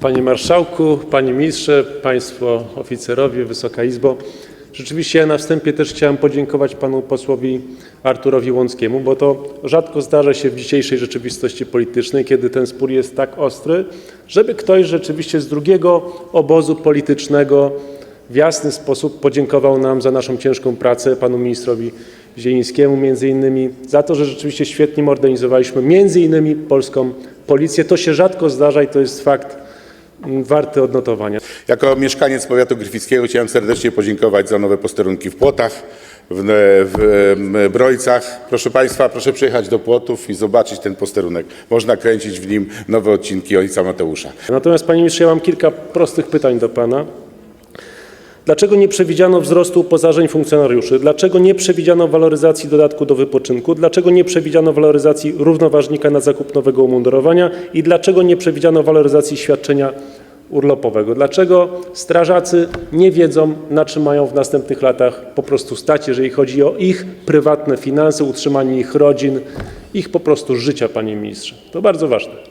Panie Marszałku, Panie Ministrze, Państwo Oficerowie, Wysoka Izbo. Rzeczywiście na wstępie też chciałem podziękować Panu posłowi Arturowi Łąckiemu, bo to rzadko zdarza się w dzisiejszej rzeczywistości politycznej, kiedy ten spór jest tak ostry, żeby ktoś rzeczywiście z drugiego obozu politycznego w jasny sposób podziękował nam za naszą ciężką pracę, panu ministrowi Zielińskiemu między innymi, za to, że rzeczywiście świetnie modernizowaliśmy między innymi polską policję. To się rzadko zdarza i to jest fakt warty odnotowania. Jako mieszkaniec powiatu gryfickiego chciałem serdecznie podziękować za nowe posterunki w Płotach, w, w, w Brojcach. Proszę Państwa, proszę przyjechać do Płotów i zobaczyć ten posterunek. Można kręcić w nim nowe odcinki Ojca Mateusza. Natomiast panie ministrze, ja mam kilka prostych pytań do pana. Dlaczego nie przewidziano wzrostu uposażeń funkcjonariuszy? Dlaczego nie przewidziano waloryzacji dodatku do wypoczynku? Dlaczego nie przewidziano waloryzacji równoważnika na zakup nowego umundurowania? I dlaczego nie przewidziano waloryzacji świadczenia urlopowego? Dlaczego strażacy nie wiedzą, na czym mają w następnych latach po prostu stać, jeżeli chodzi o ich prywatne finanse, utrzymanie ich rodzin, ich po prostu życia, panie ministrze? To bardzo ważne.